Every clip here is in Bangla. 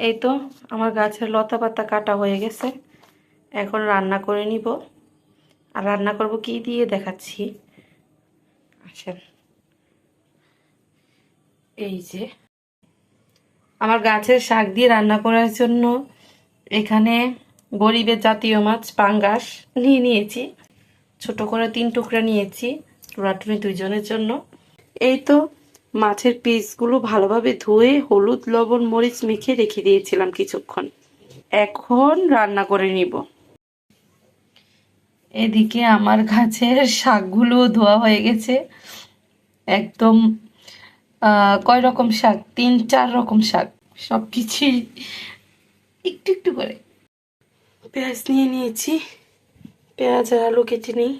এই তো আমার গাছের লতা পাতা কাটা হয়ে গেছে। এখন রান্না করে নিব। আর রান্না করব কি দিয়ে দেখাচ্ছি। আসেন। এই যে আমার গাছের শাক দিয়ে রান্না করার জন্য এখানে গরিবের জাতীয় মাছ, পাঙ্গাস নিয়ে নিয়েছি। ছোট করে তিন টুকরা নিয়েছি। টুরাটুরি দুইজনের জন্য। এই তো মাছের পিসগুলো ভালোভাবে ধুয়ে হলুদ লবণ মরিচ মেখে রেখে দিয়েছিলাম কিছুক্ষণ। এখন রান্না করে নিব। এদিকে আমার গাছের শাকগুলো ধোয়া হয়ে গেছে। একদম কয় রকম শাক? তিন চার রকম শাক। সব কিছুই একটু একটু করে। পেঁয়াজ নিয়ে নিয়েছি। পেঁয়াজ আর আলু কেটে নিই।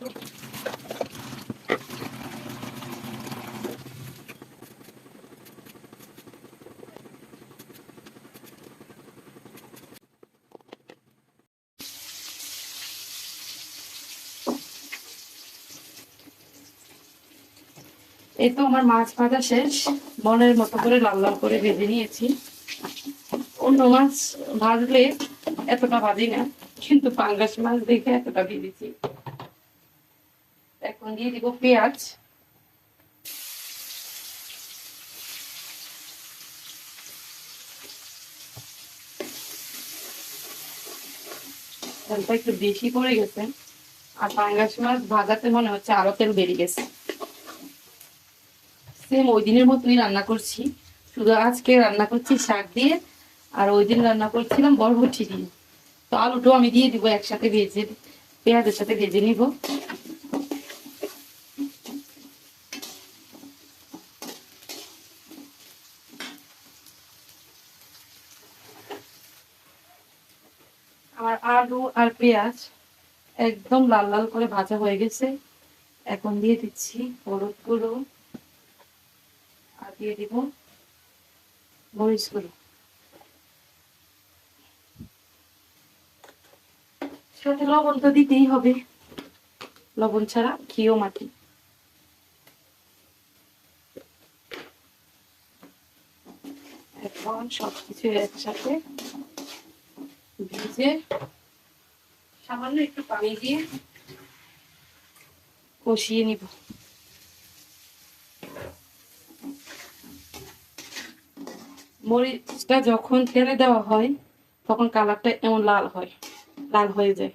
এই তো আমার মাছ ভাজা শেষ। মনের মতো করে লাল লাল করে ভেজে নিয়েছি। অন্য মাছ ভাজলে এতটা ভাজি না, কিন্তু পাঙ্গাস মাছ দেখে এতটা ভেজেছি। এখন দিয়ে দিব পেঁয়াজ। তেলটা একটু বেশি পড়ে গেছে। আর পাঙ্গাস মাছ ভাজাতে মনে হচ্ছে আরও তেল বেরিয়ে গেছে। সেম ওই দিনের মতনই রান্না করছি। শুধু আজকে রান্না করছি শাক দিয়ে, আর ওই দিন রান্না করছিলাম বরবটি দিয়ে। তো আলুটাও আমি দিয়ে দিব একসাথে ভেজে, পেঁয়াজের সাথে ভেজে নিব আমার আলু আর পেঁয়াজ একদম লাল লাল করে ভাজা হয়ে গেছে। এখন দিয়ে দিচ্ছি হলুদ গুঁড়ো আর দিয়ে দিব মরিচ গুঁড়ো। সাথে লবণ তো দিতেই হবে। লবণ ছাড়া ঘিও মাটি। সবকিছু একসাথে ভেজে সামান্য একটু পানি দিয়ে কষিয়ে নিব। মরিচটা যখন তেলে দেওয়া হয়, তখন কালারটা এমন লাল হয়, লাল হয়ে যায়।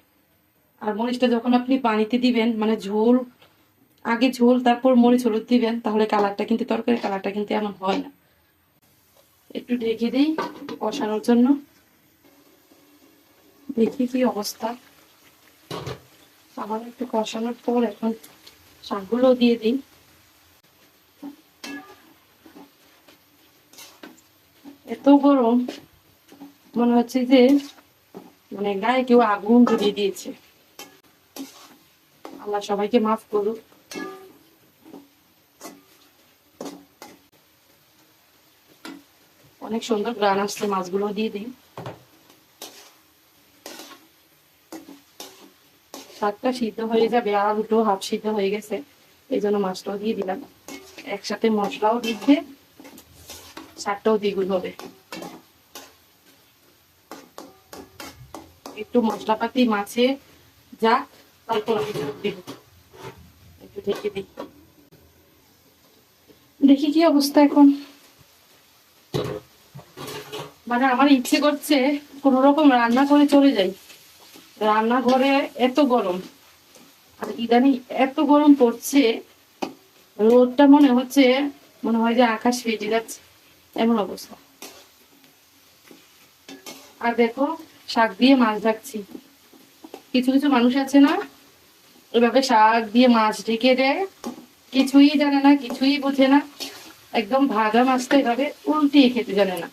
আর মরিচটা যখন আপনি পানিতে দিবেন মানে ঝোল, আগে ঝোল, তারপর মরিচ, হলুদ দিবেন, তাহলে কালারটা কিন্তু তরকারি কালারটা কিন্তু এমন হয় না। একটু ঢেকে দিই কষানোর জন্য। দেখি কি অবস্থা। আবার একটু কষানোর পর এখন শাকগুলো দিয়ে দিই। এত গরম, মনে হচ্ছে যে মানে গায়ে কেউ আগুন ধরিয়ে দিয়েছে। আল্লাহ সবাইকে মাফ করুক। অনেক সুন্দর গ্রান আসছে মাছগুলো দিয়ে দিই। শাকটা সিদ্ধ হয়ে যাবে আর দুটো হাফ সিদ্ধ হয়ে গেছে, এই জন্য মাছটাও দিয়ে দিলাম। একসাথে মশলাও দিচ্ছে, শাকটাও দ্বিগুণ হবে। একটু মশলাপাতি মাছে যাক তারপর আমি দিব। একটু ঢেকে দিই। দেখি কি অবস্থা এখন। মানে আমার ইচ্ছে করছে কোনো রকম রান্না করে চলে যাই। রান্নাঘরে এত গরম। আর ইদানিং এত গরম পড়ছে, রোদটা মনে হচ্ছে, মনে হয় যে আকাশ ফেটে যাচ্ছে, এমন অবস্থা। আর দেখো, শাক দিয়ে মাছ রাখছি কিছু কিছু মানুষ আছে না, এভাবে শাক দিয়ে মাছ ঢেকে দেয়। কিছুই জানে না, কিছুই বোঝে না। একদম ভাজা মাছটা এভাবে উল্টিয়ে খেতে জানে না।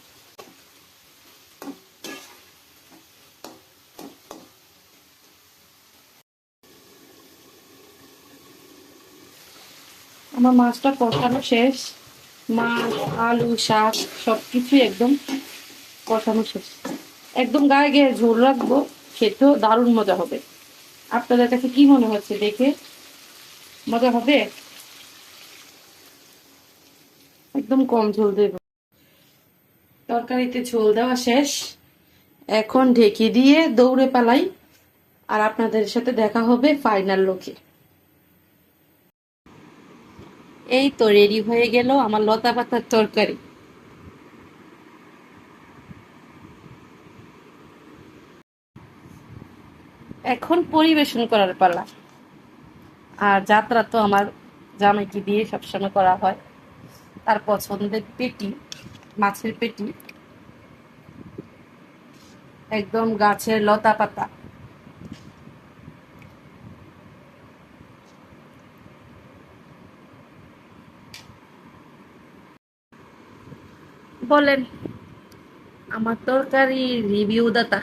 আমার মাছটা কষানো শেষ। মাছ, আলু, শাক, সবকিছুই একদম কষানো শেষ। একদম গায়ে গায়ে ঝোল রাখব, খেতেও দারুণ মজা হবে। আপনাদের কাছে কি মনে হচ্ছে দেখে? মজা হবে? একদম কম ঝোল দেব। তরকারিতে ঝোল দেওয়া শেষ। এখন ঢেকে দিয়ে দৌড়ে পালাই। আর আপনাদের সাথে দেখা হবে ফাইনাল লোকে এই তো রেডি হয়ে গেল আমার লতা পাতার তরকারি। এখন পরিবেশন করার পালা। আর যাত্রা তো আমার জামাইকে দিয়ে সবসময় করা হয়। তার পছন্দের পেটি, মাছের পেটি, একদম গাছের লতা পাতা। বলেন। আমার তরকারি রিভিউ দাতা।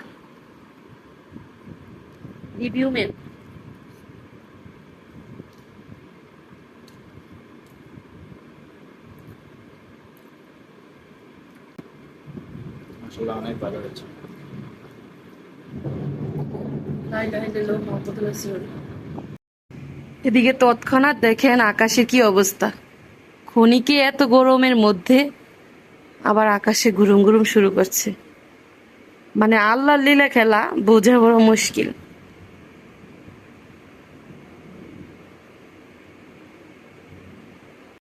রিভিউ ম্যান আসলে অনেক ভালো হয়েছে এদিকে তৎক্ষণাৎ দেখেন আকাশের কি অবস্থা। খনিকে এত গরমের মধ্যে আবার আকাশে গুরুম গুরুম শুরু করছে। মানে আল্লাহ লীলা খেলা বোঝা বড় মুশকিল।